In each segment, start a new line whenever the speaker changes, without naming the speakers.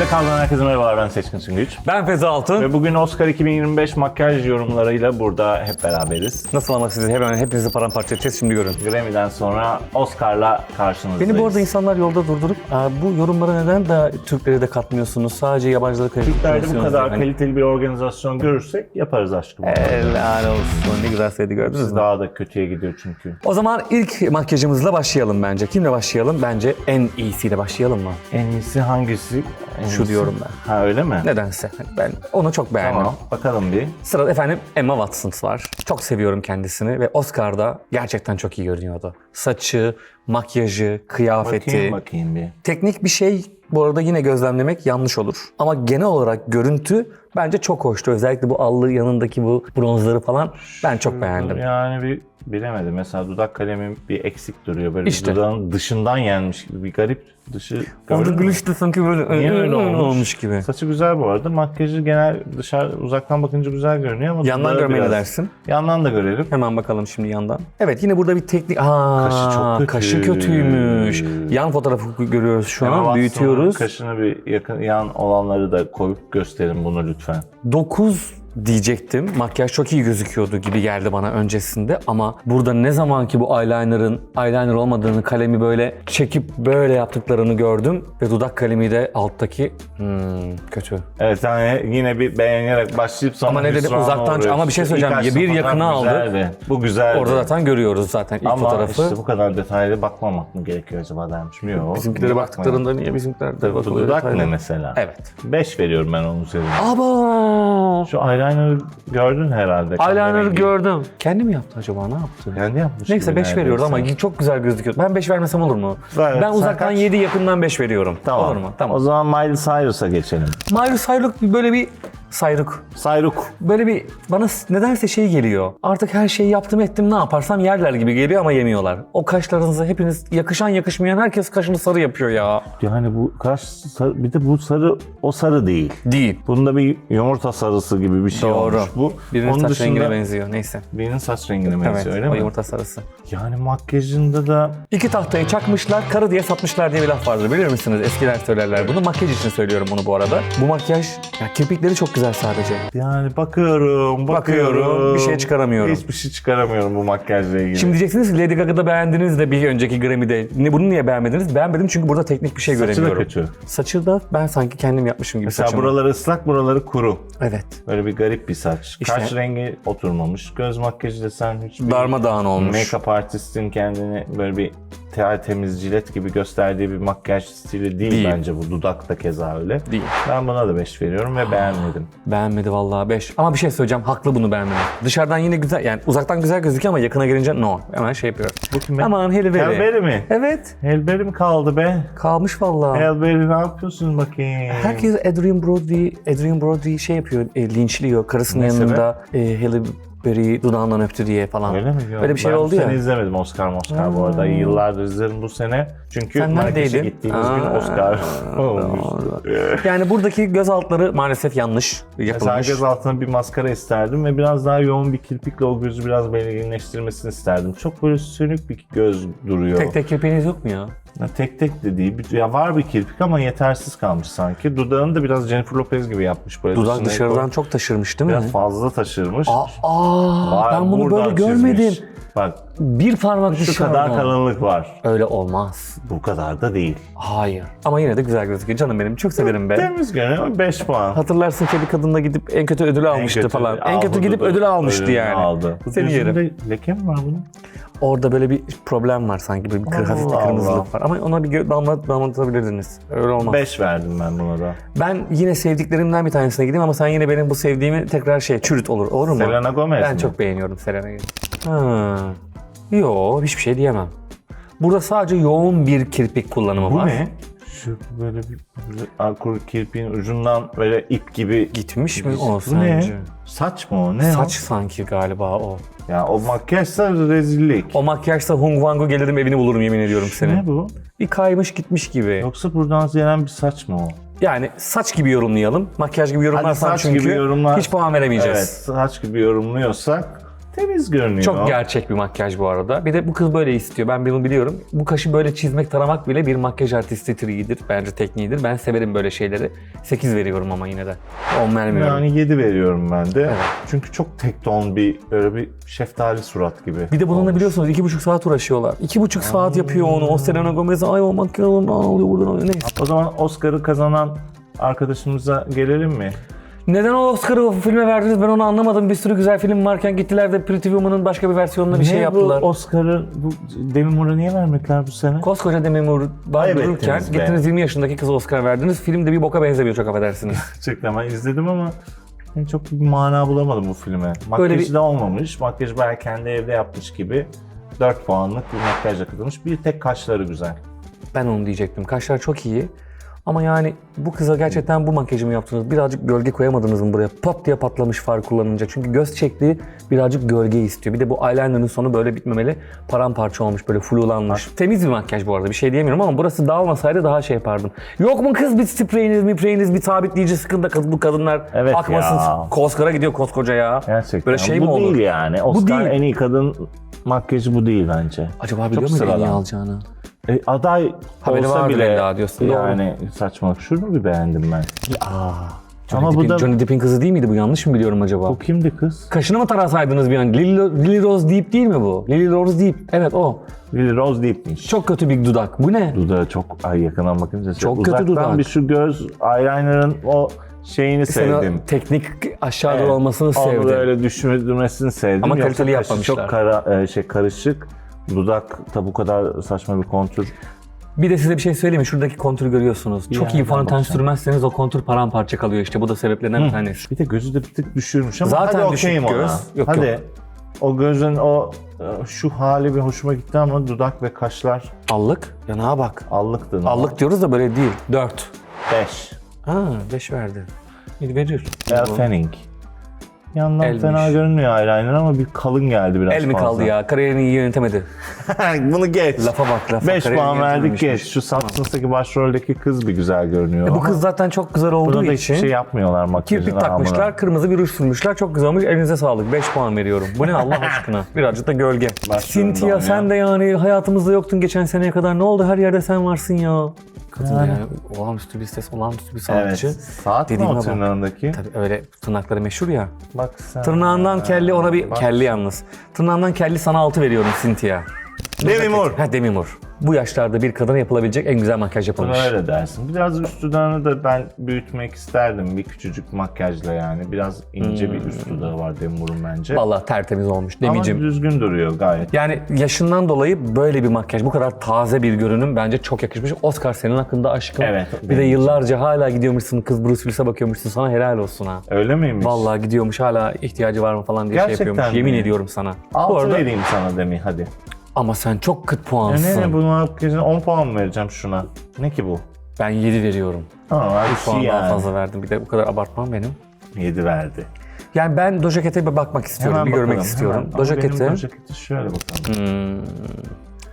Bize kaldan herkese merhabalar ben Seçkin Süngüç.
Ben Feza Altun.
Ve bugün Oscar 2025 makyaj yorumlarıyla burada hep beraberiz.
Nasıl ama sizi hemen hepinizi paramparça edeceğiz şimdi görün.
Grammy'den sonra Oscar'la karşınızdayız.
Beni bu arada insanlar yolda durdurup "Aa, bu yorumlara neden daha Türkleri de katmıyorsunuz? Sadece yabancıları
Türklerde bu
katmıyorsunuz.
kadar
Yani.
kaliteli bir organizasyon görürsek yaparız aşkım.
Helal olsun. Ne güzel söyledi gördünüz mü?
daha da kötüye gidiyor çünkü.
O zaman ilk makyajımızla başlayalım bence. Kimle başlayalım? Bence en iyisiyle başlayalım mı?
En iyisi hangisi? En
Şu
iyisi-
diyorum ben.
Ha öyle mi?
Nedense. Ben onu çok beğendim.
Tamam bakalım bir.
Sırada efendim Emma Watson var. Çok seviyorum kendisini ve Oscar'da gerçekten çok iyi görünüyordu. Saçı, makyajı, kıyafeti.
Bakayım bakayım bir.
Teknik bir şey bu arada yine gözlemlemek yanlış olur. Ama genel olarak görüntü bence çok hoştu. Özellikle bu allı yanındaki bu bronzları falan ben çok beğendim.
Yani bir bilemedim. Mesela dudak kalemim bir eksik duruyor. Böyle
İşte.
dudağın dışından yenmiş gibi bir garip dışı.
Orada gülüş de sanki böyle
Niye öyle olmuş?
olmuş gibi.
Saçı güzel bu arada. Makyajı genel dışarı uzaktan bakınca güzel görünüyor ama
Yandan görmeyi ne dersin?
Yandan da görelim.
Hemen bakalım şimdi yandan. Evet yine burada bir teknik... Aa,
Kaşı çok kötü.
Kaşı kötüymüş. Yan fotoğrafı görüyoruz şu
Emma
an. Büyütüyoruz.
Kaşını bir yakın yan olanları da koyup gösterin bunu lütfen.
9 diyecektim. Makyaj çok iyi gözüküyordu gibi geldi bana öncesinde ama burada ne zaman ki bu eyeliner'ın eyeliner olmadığını kalemi böyle çekip böyle yaptıklarını gördüm ve dudak kalemi de alttaki hmm, kötü.
Evet yani yine bir beğenerek başlayıp sonra
Ama ne dedim,
hüsrana
uzaktan-
uğruyoruz.
ama bir şey söyleyeceğim.
İlk
Bir yakına
fotoğraf
aldı.
güzeldi. Bu güzeldi.
Orada zaten görüyoruz zaten ilk
ama
fotoğrafı.
işte bu kadar detaylı bakmamak mı gerekiyor acaba dermişim. Yok.
Bizimkilere
niye
baktıklarında niye bizimkiler de
bakmayalım?
bakılıyor?
Dudak ne mesela?
Evet.
5 veriyorum ben onun üzerine.
Aba!
Şu eyeliner'ı gördün herhalde.
Eyeliner'ı gördüm. Kendi mi yaptı acaba? Ne yaptı?
Kendi yapmış
Neyse
gibi
5 veriyoruz ama çok güzel gözüküyor. Ben 5 vermesem olur mu?
Ver,
ben
sen
uzaktan
kaç?
7 yakından 5 veriyorum.
Tamam.
Olur mu? Tamam.
O zaman Miley Cyrus'a geçelim.
Miley Cyrus böyle bir sayruk.
Sayruk.
Böyle bir bana nedense şey geliyor. Artık her şeyi yaptım ettim ne yaparsam yerler gibi geliyor ama yemiyorlar. O kaşlarınızı hepiniz yakışan yakışmayan herkes kaşını sarı yapıyor ya.
Yani bu kaş sarı, bir de bu sarı o sarı değil.
Değil.
Bunda bir yumurta sarısı gibi bir şey
Doğru.
olmuş bu.
Birinin
Onun
saç
dışında
rengine benziyor. Neyse.
birinin saç rengine benziyor
Evet.
öyle
o
mi?
yumurta sarısı.
Yani makyajında da
İki tahtayı çakmışlar, karı diye satmışlar diye bir laf vardır bilir misiniz? Eskiler söylerler bunu. Makyaj için söylüyorum bunu bu arada. Bu makyaj, ya kirpikleri çok güzel sadece.
yani bakıyorum, bakıyorum.
Bakıyorum, bir şey çıkaramıyorum.
Hiçbir şey çıkaramıyorum bu makyajla ilgili.
Şimdi diyeceksiniz ki Lady Gaga'da beğendiniz de bir önceki Grammy'de. Ne, bunu niye beğenmediniz? Beğenmedim çünkü burada teknik bir şey
Saçı da
göremiyorum.
kötü.
Saçı da ben sanki kendim yapmışım gibi
Mesela
saçımı.
buraları ıslak, buraları kuru.
Evet.
Böyle bir garip bir saç.
İşte-
Kaş rengi oturmamış. Göz makyajı desen hiç
Darmadağın olmuş.
make-up artistin kendini böyle bir tel temiz jilet gibi gösterdiği bir makyaj stili değil,
Değil.
bence bu. Dudak da keza öyle.
Değil.
Ben buna da 5 veriyorum ve beğenmedim.
Beğenmedi vallahi 5. Ama bir şey söyleyeceğim. Haklı bunu beğenmedi. Dışarıdan yine güzel yani uzaktan güzel gözüküyor ama yakına gelince no. Hemen şey yapıyor.
Bu kim be?
Aman. Halle Berry
mi?
Evet.
Halle Berry mi kaldı be?
Kalmış vallahi.
Halle Berry ne yapıyorsun bakayım?
Herkes Adrian Brody, Adrian Brody şey yapıyor, e, linçliyor. Karısının
Ne
yanında e, Halle Berry dudağından öptü diye falan.
Öyle mi? Yok,
Öyle bir şey
ben
oldu ya.
sene izlemedim Oscar Oscar bu arada. Yıllardır izlerim bu sene. Çünkü
Sen
Marrakeş'e gittiğimiz gün
Aa,
Oscar olmuştu.
Yani buradaki göz altları maalesef yanlış
Mesela
yapılmış.
göz altına bir maskara isterdim ve biraz daha yoğun bir kirpikle o gözü biraz belirginleştirmesini isterdim. Çok böyle sönük bir göz duruyor.
Tek tek kirpiğiniz yok mu ya?
Ya tek tek de değil. Bir- Ya var bir kirpik ama yetersiz kalmış sanki. Dudağını da biraz Jennifer Lopez gibi yapmış böyle.
Dudak
dışına
dışarıdan çok taşırmış değil mi?
biraz fazla taşırmış.
Aa, aa,
Var,
ben bunu
buradan
böyle görmedim.
çizmiş. Bak
Bir parmak
şu
dışarıdan.
kadar kalınlık var.
Öyle olmaz.
Bu kadar da değil.
Hayır. Ama yine de güzel gözüküyor. Canım benim çok severim be.
Temiz görünüyor 5 puan.
Hatırlarsın kedi kadınla gidip en kötü ödülü almıştı falan. En kötü gidip ödülü almıştı yani.
Aldı. Bu
Seni yerim.
gözünde leke mi var bunun?
Orada böyle bir problem var sanki. Böyle bir kır, hafif bir
Allah
kırmızılık
Allah.
var. Ama ona bir gö- damla, damlatabilirdiniz. Öyle olmaz.
5 verdim ben buna da.
Ben yine sevdiklerimden bir tanesine gideyim ama sen yine benim bu sevdiğimi tekrar şey çürüt olur. Olur mu?
Selena Gomez
Ben
mi?
çok beğeniyorum Selena'yı. Ha. Yo hiçbir şey diyemem. Burada sadece yoğun bir kirpik kullanımı
Bu
var.
ne? Şu böyle bir böyle alkol kirpiğin ucundan böyle ip gibi
Gitmiş mi o
Bu ne?
sence?
Saç mı o? Ne
Saç sanki galiba o.
o? Ya o makyajsa rezillik.
O makyajsa Hung Wang'u gelirim evini bulurum yemin ediyorum seni.
Ne bu?
Bir kaymış gitmiş gibi.
Yoksa buradan gelen bir saç mı o?
Yani saç gibi yorumlayalım. Makyaj gibi yorumlarsan
saç
çünkü
gibi yorumlar-
hiç puan veremeyeceğiz.
Evet, saç gibi yorumluyorsak temiz görünüyor.
Çok gerçek bir makyaj bu arada. Bir de bu kız böyle istiyor. Ben bunu biliyorum. Bu kaşı böyle çizmek, taramak bile bir makyaj artisti triğidir. Bence tekniğidir. Ben severim böyle şeyleri. 8 veriyorum ama yine de. 10 vermiyorum.
Yani 7 veriyorum ben de. Çünkü çok tek ton bir böyle bir şeftali surat gibi.
Bir de bununla
olmuş.
biliyorsunuz iki buçuk saat uğraşıyorlar. İki buçuk saat yapıyor onu. O Selena Gomez ay o makyaj alıyor buradan alıyor. Neyse.
O zaman Oscar'ı kazanan arkadaşımıza gelelim mi?
Neden o Oscar'ı o filme verdiniz ben onu anlamadım. Bir sürü güzel film varken gittiler de Pretty Woman'ın başka bir versiyonuna bir şey
Ne
yaptılar.
Bu Oscar'ı bu Demi Moore'a niye vermediler bu sene?
Koskoca Demi Moore var dururken
be.
gittiniz 20 yaşındaki kıza Oscar verdiniz. Film de bir boka benzemiyor çok affedersiniz.
Gerçekten ben izledim ama ben çok bir mana bulamadım bu filme. Makyajı
Böyle bir-
da olmamış. Makyajı bayağı kendi evde yapmış gibi. 4 puanlık bir makyajla katılmış. Bir tek kaşları güzel.
Ben onu diyecektim. Kaşlar çok iyi. Ama yani bu kıza gerçekten bu makyajı mı yaptınız? Birazcık gölge koyamadınız mı buraya? Pat diye patlamış far kullanınca. Çünkü göz çektiği birazcık gölge istiyor. Bir de bu eyeliner'ın sonu böyle bitmemeli. Paramparça olmuş, böyle flulanmış. Temiz bir makyaj bu arada. Bir şey diyemiyorum ama burası dağılmasaydı daha şey yapardım. Yok mu kız bir spreyiniz, mi spreyiniz, bir sabitleyici sıkın da kız- bu kadınlar
Evet
akmasın.
ya.
Oscar'a gidiyor koskoca ya.
Gerçekten.
Böyle şey
bu
mi olur?
değil yani. Oscar
değil.
en iyi kadın makyajı bu değil bence.
Acaba biliyor muydu en iyi
sıradan.
alacağını?
E, aday
Haberi
olsa
vardır
bile
illa diyorsun, doğru.
yani saçmalık. Şunu bir beğendim ben.
Johnny
Ama bu
Depp'in-
da
Johnny Depp'in kızı değil miydi bu? Yanlış mı biliyorum acaba?
bu kimdi kız?
Kaşını mı tarasaydınız bir an? Lily, Lily Rose Deep değil mi bu? Lily Rose Deep. Evet o.
Lily Rose Deep'miş.
Çok kötü bir dudak. Bu ne?
Dudağı çok ay yakından bakınca
Çok kötü
uzaktan
dudak.
bir şu göz eyeliner'ın o şeyini
Sen o
sevdim.
teknik aşağı doğru olmasını
Onu
sevdim.
böyle düşürmesini sevdim.
Ama
Yoksa
kaliteli
kaşı
yapmamışlar.
Çok kara, e, şey karışık. Dudak da bu kadar saçma bir kontür.
Bir de size bir şey söyleyeyim mi? Şuradaki kontürü görüyorsunuz. Çok iyi
yerden
fondöten sürmezseniz o kontür paramparça kalıyor işte. Bu da sebeplerinden bir tanesi.
Bir de gözü de bir tık düşürmüş ama
Zaten
hadi
düşük
okeyim ona.
göz. Yok,
hadi.
yok.
O gözün o e, şu hali bir hoşuma gitti ama dudak ve kaşlar
Allık. Yanağa bak.
allıktı.
Allık diyoruz da böyle değil. 4.
5.
Ha 5 verdi. Bir verir.
El Fanning. Yandan
Elmiş.
fena görünmüyor eyeliner ama bir kalın geldi biraz
El mi
fazla.
kaldı ya? Kariyerini iyi yönetemedi.
Bunu geç.
Lafa bak lafa.
5
Kariyerini
puan verdik
yönetememişmiş.
geç. Şu Substance'daki başroldeki kız bir güzel görünüyor.
E, bu
ama
kız zaten çok güzel olduğu
Burada da
için.
hiçbir şey yapmıyorlar makyajın
Kirpik takmışlar,
namına.
kırmızı bir ruj sürmüşler. Çok güzel olmuş. Elinize sağlık. 5 puan veriyorum. Bu ne Allah aşkına? Birazcık da gölge. Cynthia
oynayan.
sen de yani hayatımızda yoktun geçen seneye kadar. Ne oldu? Her yerde sen varsın ya. Kadın
Yani.
yani. olağanüstü bir ses, olağanüstü bir
Evet.
sanatçı.
Saat mi o
bak.
tırnağındaki?
Tabii öyle tırnakları meşhur ya.
Bak sen.
Tırnağından kelli ona bir
Bak.
kelli yalnız. Tırnağından kelli sana 6 veriyorum Cynthia.
Demi Moore.
Ha Demi Moore. Bu yaşlarda bir kadına yapılabilecek en güzel makyaj yapılmış.
öyle dersin. Biraz üst dudağını da ben büyütmek isterdim bir küçücük makyajla yani. Biraz ince bir üst dudağı var Demi Moore'un bence.
Vallahi tertemiz olmuş
Ama
Demicim.
düzgün duruyor gayet.
Yani yaşından dolayı böyle bir makyaj, bu kadar taze bir görünüm bence çok yakışmış. Oscar senin hakkında aşkım.
Evet,
Bir de
benim
yıllarca hala gidiyormuşsun, kız Bruce Willis'e bakıyormuşsun. Sana helal olsun ha.
Öyle miymiş?
Vallahi gidiyormuş hala ihtiyacı var mı falan diye şey
Gerçekten
yapıyormuş. Yemin
mi?
ediyorum sana. bu
6
arada
vereyim sana Demi hadi.
Ama sen çok kıt
Ya
puansın.
ne ne bu makyajın 10 puan mı vereceğim şuna? Ne ki bu?
Ben 7 veriyorum.
Tamam
Bir puan
şey
daha
yani.
fazla verdim. Bir de bu kadar abartmam benim.
7 verdi.
Yani ben Doja Cat'e bir bakmak istiyorum, bir görmek
bakalım,
istiyorum.
hemen.
Doja Cat'e
Doja Cat'i şöyle bakalım.
hmm,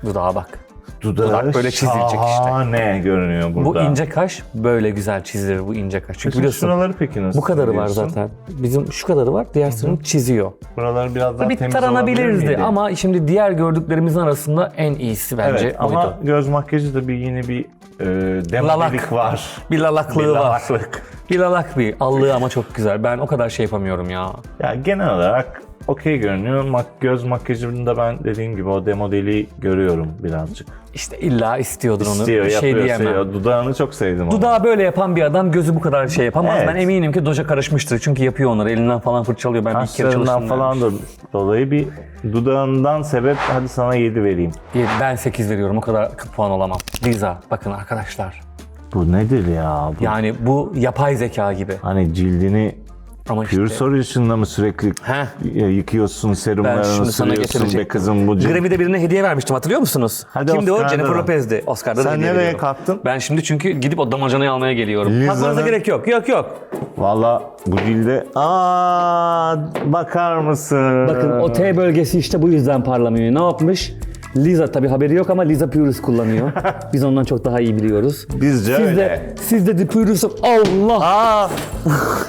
dudağa bak.
Dudağı
Dudak böyle çizilecek işte.
şahane görünüyor burada.
Bu ince kaş böyle güzel çizilir bu ince kaş. Çünkü
Peki
biliyorsun
şuraları peki nasıl
Bu kadarı var zaten. Bizim şu kadarı var. Diğersini çiziyor.
Buraları biraz daha
Bir
temiz olabilir
taranabilirdi
miydi?
ama şimdi diğer gördüklerimizin arasında en iyisi bence
Evet
buydu.
ama göz makyajı da bir yine bir e,
Lalak.
var.
Bir lalaklığı
Bir
var.
lalaklık.
Bir lalak bir. Allığı ama çok güzel. Ben o kadar şey yapamıyorum ya.
Ya genel olarak okey görünüyor. Mak göz makyajında ben dediğim gibi o demodeliği görüyorum birazcık.
İşte illa istiyordur onu.
İstiyor,
bir şey
yapıyor,
diyemem.
seviyor. Dudağını çok sevdim onu.
Dudağı böyle yapan bir adam gözü bu kadar şey yapamaz.
Evet.
Ben eminim ki Doja karışmıştır. Çünkü yapıyor onları. Elinden falan fırçalıyor. Ben bir kere çalıştım.
falan da dolayı bir dudağından sebep hadi sana 7 vereyim.
Ben 8 veriyorum. O kadar puan olamam. Liza bakın arkadaşlar.
Bu nedir ya? Bu
Yani bu yapay zeka gibi.
Hani cildini
Ama işte...
Solution'la mı sürekli
Heh.
yıkıyorsun,
Ben
serumlarını
şimdi sana
sürüyorsun be kızım bu.
Grammy'de birine hediye vermiştim hatırlıyor musunuz?
Hadi
Kimdi o?
Oscar'da
Jennifer
da.
Lopez'di. Oscar'da da
Sen
hediye
nereye
veriyorum.
kalktın?
Ben şimdi çünkü gidip o damacanayı almaya geliyorum.
Liza'nın-
Bakmanıza gerek yok. Yok yok.
Valla bu dilde aa bakar mısın?
Bakın o T bölgesi işte bu yüzden parlamıyor. Ne yapmış? Liza tabi haberi yok ama Liza Purus kullanıyor. Biz ondan çok daha iyi biliyoruz.
Bizce
Siz
öyle.
de, siz de The Purus'u Allah!
Aa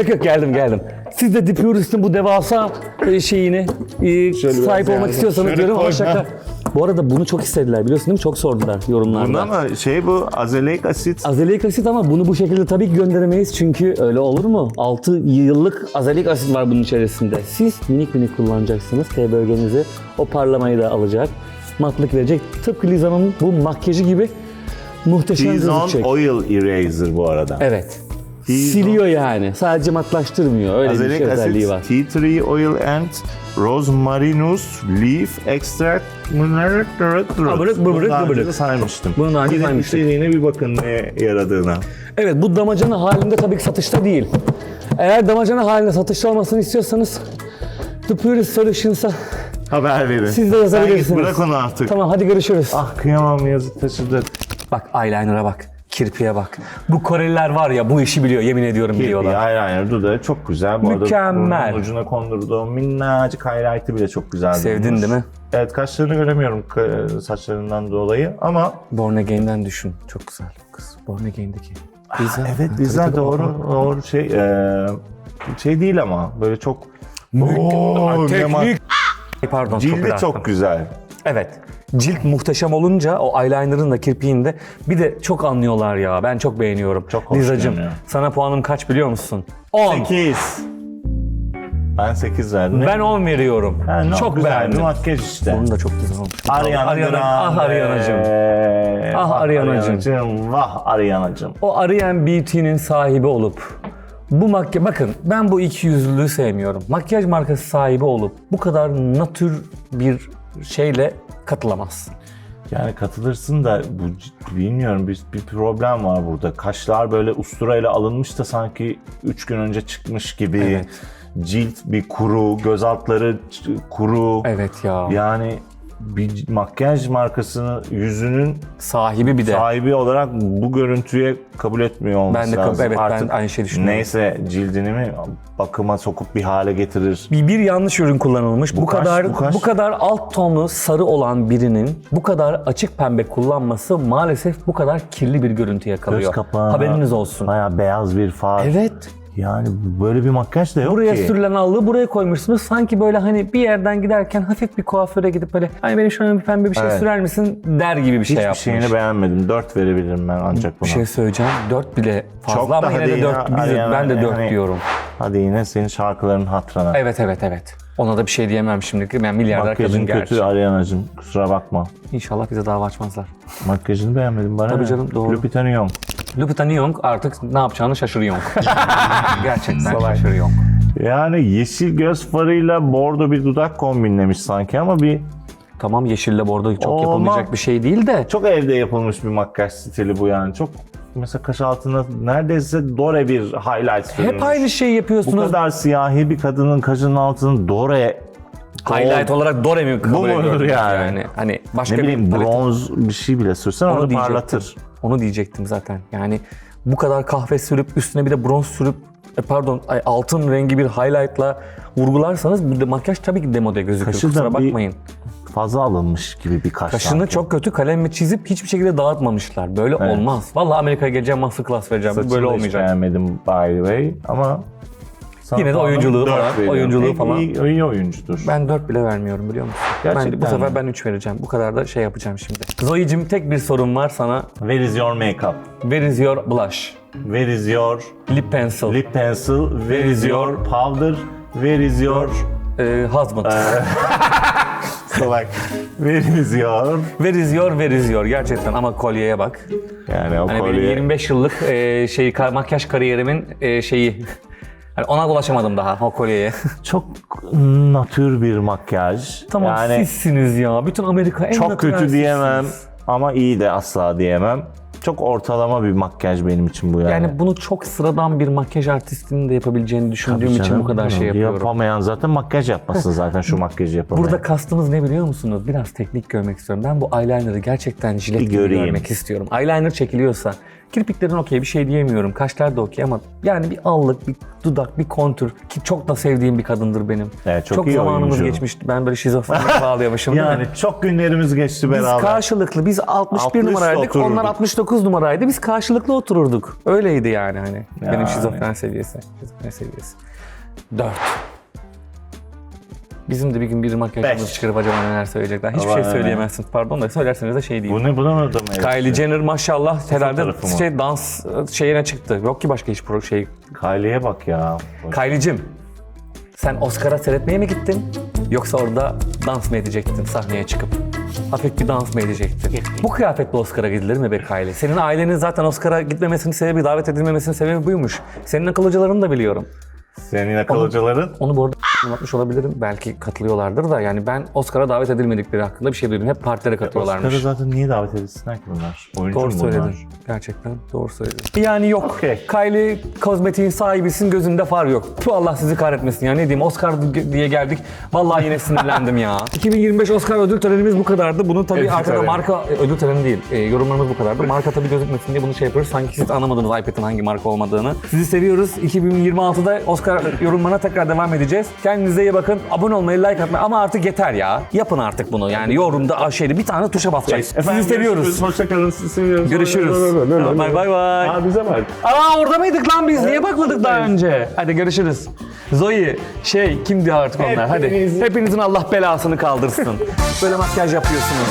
Yok yok geldim geldim. Siz de Dipurist'in bu devasa e, şeyini e,
Şöyle
sahip
biraz
olmak
yani.
istiyorsanız
Şöyle
diyorum ama
koy,
şaka.
ha.
Bu arada bunu çok istediler biliyorsun değil mi? Çok sordular yorumlarda.
Bunda ama şey bu azelik asit
Azelik asit ama bunu bu şekilde tabii ki gönderemeyiz çünkü öyle olur mu? 6 yıllık azelik asit var bunun içerisinde. Siz minik minik kullanacaksınız. T bölgenize o parlamayı da alacak. Matlık verecek. Tıpkı Lizan'ın bu makyajı gibi muhteşem
T-Zone
gözükecek.
Oil Eraser bu arada.
Evet. Siliyor yani. Sadece matlaştırmıyor. Öyle bir
Azelaic
şey özelliği var.
tea tree oil and rosmarinus leaf extract.
Bıbırık, bıbırık.
de saymıştım.
Bunu daha önce
Gidip
saymıştık.
içeriğine bir bakın ne yaradığına.
Evet bu damacana halinde tabii ki satışta değil. Eğer damacana halinde satışta olmasını istiyorsanız The Purist Solutions'a
Haber verin.
siz de yazabilirsiniz.
Sen git bırak onu artık.
Tamam hadi görüşürüz.
Ah kıyamam yazık taşıdı.
Bak eyeliner'a bak. Kirpiye bak. Bu Koreliler var ya bu işi biliyor yemin ediyorum biliyorlar.
Hayır hayır dudağı çok güzel. Bu
Mükemmel.
Arada ucuna kondurduğum minnacık highlight'ı bile çok güzel.
Sevdin
durmuş.
değil mi?
Evet kaşlarını göremiyorum saçlarından dolayı ama
Born Again'den düşün. Çok güzel kız. Born Again'deki. Liza.
Ah, evet
tabii,
doğru doğru şey eee, şey değil ama böyle çok Oo, ne
Teknik. Pardon çok
Cildi
bıraktım.
çok güzel.
Evet. Cilt muhteşem olunca o eyeliner'ın da kirpiğin de bir de çok anlıyorlar ya. Ben çok beğeniyorum.
Çok hoş görünüyor.
sana puanım kaç biliyor musun? 10.
8. Ben 8 verdim.
Ben 10 veriyorum.
Ha, ne
çok
güzel
beğendim.
bir makyaj işte.
Onun da çok güzel olmuş.
Ariana,
Ariana-
Grande.
Ah Ariana'cığım. Ah Ariana'cığım.
Vah Ariana'cığım.
O arayan Beauty'nin sahibi olup bu makyaj bakın ben bu iki yüzlülüğü sevmiyorum. Makyaj markası sahibi olup bu kadar natür bir şeyle katılamazsın.
Yani katılırsın da bu bilmiyorum bir, bir problem var burada. Kaşlar böyle usturayla alınmış da sanki 3 gün önce çıkmış gibi.
Evet.
Cilt bir kuru, göz altları kuru.
Evet ya.
Yani bir makyaj markasının yüzünün
Sahibi bir de.
sahibi olarak bu görüntüye kabul etmiyor olması
Ben de kabul-
lazım.
evet, ben aynı şeyi düşünüyorum.
Neyse cildini mi bakıma sokup bir hale getirir.
bir, bir yanlış ürün kullanılmış. Bu,
Bu kaş,
kadar
bu kaş.
bu kadar alt tonlu sarı olan birinin bu kadar açık pembe kullanması maalesef bu kadar kirli bir görüntüye kalıyor.
Göz kapağı.
Haberiniz olsun.
Baya beyaz bir far.
Evet.
Yani böyle bir makyaj da yok
Buraya
ki.
sürülen allığı buraya koymuşsunuz. Sanki böyle hani bir yerden giderken hafif bir kuaföre gidip böyle hani benim şöyle bir pembe bir şey
Evet.
sürer misin der gibi bir şey
Hiçbir
yapmış.
şeyini beğenmedim. 4 verebilirim ben ancak buna.
Bir şey söyleyeceğim. 4 bile fazla
Çok
ama
da
yine
hadi
de
yine
4.
Ariana-
ben de 4
yani-
diyorum.
Hadi yine senin şarkıların hatırına.
Evet evet evet. Ona da bir şey diyemem şimdi. Yani milyarder
Makyajın
kadın
kötü
gerçi.
Ariana'cığım. Kusura bakma.
İnşallah bize dava açmazlar.
Makyajını beğenmedim bana
Tabii
ne?
canım, doğru.
Lupita Nyong'o.
Lupita Nyong'o artık ne yapacağını şaşırıyor. Gerçekten
Salak.
şaşırıyor.
Yani yeşil göz farıyla bordo bir dudak kombinlemiş sanki ama bir
Tamam yeşille bordo çok
Olmaz.
yapılmayacak bir şey değil de.
çok evde yapılmış bir makyaj stili bu yani. Çok mesela kaş altına neredeyse dore bir highlight sürülmüş.
Hep aynı şeyi
Bu
yapıyorsunuz.
kadar siyahi bir kadının kaşının altını dore
Highlight olarak Dore mi kabul
Bu mudur yani?
Hani başka
ne bileyim
bir
bronz bir şey bile sürsen onu,
diyecektim.
parlatır.
Onu diyecektim zaten. Yani bu kadar kahve sürüp üstüne bir de bronz sürüp e, pardon ay, altın rengi bir highlightla vurgularsanız bu de makyaj tabii ki demode gözüküyor.
Kaşı da
Kusura
bir
bakmayın.
Fazla alınmış gibi bir kaş.
Kaşını
sanki.
çok kötü kalemle çizip hiçbir şekilde dağıtmamışlar. Böyle olmaz. Vallahi Amerika'ya geleceğim masterclass vereceğim. Bu
Saçını
böyle
da hiç
olmayacak.
beğenmedim by the way ama
Yine de oyunculuğu
dört
falan,
veriyorum.
oyunculuğu falan.
İyi, iyi oyuncudur.
Ben 4 bile vermiyorum biliyor musun? Ben,
Gerçekten
bu sefer
mi?
ben 3 vereceğim. Bu kadar da şey yapacağım şimdi. Zoe'cim tek bir sorum var sana.
Where is your makeup?
Where is your blush?
Where is your
Lip pencil?
lip pencil? Where is your powder? Where is your
Ee, husband.
salak? Where is your
Where is your, where is your? Gerçekten ama kolyeye bak.
yani o
Hani benim
kolye
25 yıllık e, şey makyaj kariyerimin e, şeyi. Hani ona ulaşamadım daha o kolyeye.
çok natür bir makyaj.
tamam
yani
sizsiniz ya. Bütün Amerika en
çok kötü diyemem
sizsiniz.
ama iyi de asla diyemem. Çok ortalama bir makyaj benim için bu yani.
Yani bunu çok sıradan bir makyaj artistinin de yapabileceğini düşündüğüm
Tabii
için
canım,
bu kadar şey yapıyorum.
Yapamayan zaten makyaj yapmasın zaten şu makyajı yapamayan.
Burada kastımız ne biliyor musunuz? Biraz teknik görmek istiyorum. Ben bu eyeliner'ı gerçekten jilet gibi görmek istiyorum. Eyeliner çekiliyorsa kirpiklerin okey bir şey diyemiyorum. Kaşlar da okey ama yani bir allık, bir dudak, bir kontür ki çok da sevdiğim bir kadındır benim.
Evet, çok iyi
zamanımız
oyuncu.
geçmişti. Ben böyle şizofrenik bağlıyormuşum değil mi?
yani çok günlerimiz geçti
Biz
beraber.
karşılıklı biz 61
60'la
numaraydık,
otururduk.
onlar 69 numaraydı. Biz karşılıklı otururduk. Öyleydi yani hani benim
Yani.
şizofren seviyesi. Şizofren seviyesi. 4. Bizim de bir gün bir makyajımızı
Beş.
çıkarıp acaba neler söyleyecekler. Hiçbir şey söyleyemezsiniz pardon da söylerseniz de şey değil.
Bu ne buna mı da mı?
Kylie Jenner maşallah herhalde şey dans şeyine çıktı. Yok ki başka hiç pro şey.
Kylie'ye bak ya.
Kylie'cim sen Oscar'a seyretmeye mi gittin? Yoksa orada dans mı edecektin sahneye çıkıp? Hafif bir dans mı edecektin? Bu kıyafetle Oscar'a gidilir mi be Kylie? Senin ailenin zaten Oscar'a gitmemesinin sebebi, davet edilmemesinin sebebi buymuş. Senin akıl hocalarını da biliyorum.
Senin akıllıcaların
Onu bu arada anlatmış olabilirim. Belki katılıyorlardır da yani ben Oscar'a davet edilmedikleri hakkında bir şey duydum. Hep partilere katıyorlarmış.
Oscar'a zaten niye davet edilsinler ki bunlar? Oyuncu
Doğru
mu bunlar?
söyledin. Gerçekten doğru söyledin. Yani yok.
Okey.
Kylie kozmetiğin sahibisin gözünde far yok. Tüh Allah sizi kahretmesin ya. Ne diyeyim Oscar diye geldik. Vallahi yine sinirlendim ya. 2025 Oscar ödül törenimiz bu kadardı. Bunu tabii
Ödül
arkada
töreni.
marka e, ödül töreni değil. E, yorumlarımız bu kadardı. Marka tabii gözükmesin diye bunu şey yapıyoruz. Sanki siz anlamadınız iPad'in hangi marka olmadığını. Sizi seviyoruz. 2026'da Oscar yorumlarına tekrar devam edeceğiz. Kendinize iyi bakın. Abone olmayı, like atmayı ama artık yeter ya. Yapın artık bunu. Yani yorumda şeyde bir tane tuşa basacaksınız. Sizi seviyoruz.
Hoşçakalın. Sizi seviyoruz.
Görüşürüz. Bay bay bay.
Aa bize bak.
Aa orada mıydık lan biz? Niye bakmadık daha önce? Hadi görüşürüz. Zoe, şey kimdi artık onlar? Hadi.
Hepiniz-
Hepinizin Allah belasını kaldırsın. Böyle makyaj yapıyorsunuz.